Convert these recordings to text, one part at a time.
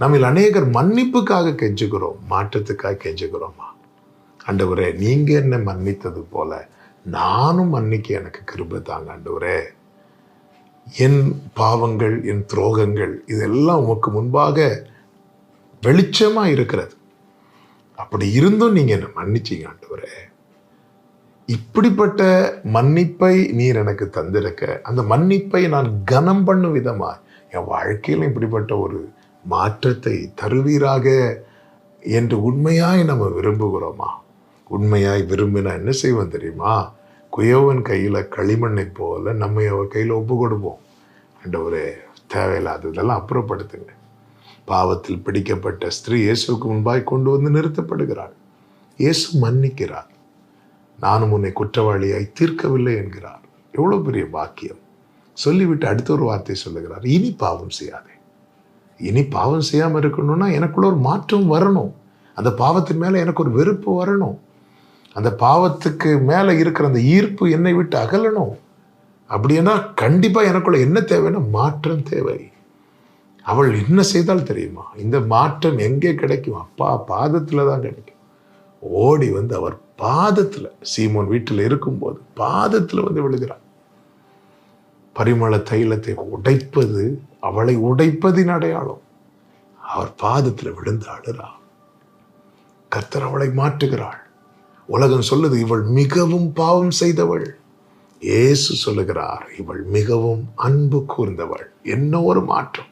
நம்மில் அநேகர் மன்னிப்புக்காக கெஞ்சுகிறோம் மாற்றத்துக்காக கெஞ்சுகிறோமா? ஆண்டவரே நீங்கள் என்ன மன்னித்தது போல நானும் மன்னிக்க எனக்கு கிருபை தாங்க ஆண்டவரே. என் பாவங்கள் என் துரோகங்கள் இதெல்லாம் உமக்கு முன்பாக வெளிச்சமாக இருக்கிறது. அப்படி இருந்தும் நீங்கள் என்ன மன்னிச்சீங்க ஆண்டவரே. இப்படிப்பட்ட மன்னிப்பை நீர் எனக்கு தந்திருக்க அந்த மன்னிப்பை நான் கனம் பண்ணும் விதமாக என் வாழ்க்கையிலும் இப்படிப்பட்ட ஒரு மாற்றத்தை தருவீராக என்று உண்மையாய் நம்ம விரும்புகிறோமா? உண்மையாய் விரும்பினா என்ன செய்வோம் தெரியுமா? குயவன் கையில் களிமண்ணை போல நம்மை அவர் கையில் ஒப்பு கொடுப்போம் தேவையில்லாத தேவையில்லாததெல்லாம் அப்புறப்படுத்துங்க. பாவத்தில் பிடிக்கப்பட்ட ஸ்திரீ இயேசுக்கு முன்பாய் கொண்டு வந்து நிறுத்தப்படுகிறாள். இயேசு மன்னிக்கிறார். நானும் உன்னை குற்றவாளியாய் தீர்க்கவில்லை என்கிறார். எவ்வளோ பெரிய பாக்கியம். சொல்லிவிட்டு அடுத்த ஒரு வார்த்தை சொல்லுகிறார். இனி பாவம் செய்யாதே. இனி பாவம் செய்யாமல் இருக்கணும்னா எனக்குள்ள ஒரு மாற்றம் வரணும். அந்த பாவத்தின் மேலே எனக்கு ஒரு வெறுப்பு வரணும். அந்த பாவத்துக்கு மேலே இருக்கிற அந்த ஈர்ப்பு என்னை விட்டு அகலணும். அப்படின்னா கண்டிப்பாக எனக்குள்ள என்ன தேவைன்னா மாற்றம் தேவை. அவள் என்ன செய்தால் தெரியுமா? இந்த மாற்றம் எங்கே கிடைக்கும்? அப்பா பாதத்தில் தான் கிடைக்கும். ஓடி வந்து அவர் பாதத்தில் சீமோன் வீட்டில் இருக்கும்போது பாதத்தில் வந்து விழுகிறார் பரிமள தைலத்தை உடைப்பது அவளை உடைப்பதின் அடையாளம். அவர் பாதத்தில் விழுந்து அழுறா கர்த்தர் அவளை மாற்றுகிறாள் உலகம் சொல்லுது இவள் மிகவும் பாவம் செய்தவள். இயேசு சொல்லுகிறார் இவள் மிகவும் அன்பு கூர்ந்தவள். என்ன ஒரு மாற்றம்.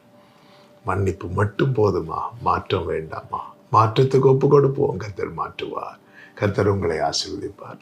மன்னிப்பு மட்டும் போதுமா? மாற்றம் வேண்டாமா? மாற்றத்துக்கு ஒப்பு கொடுப்போம். கர்த்தர் மாற்றுவார். கர்த்தர் உங்களை ஆசீர்வதிப்பார்.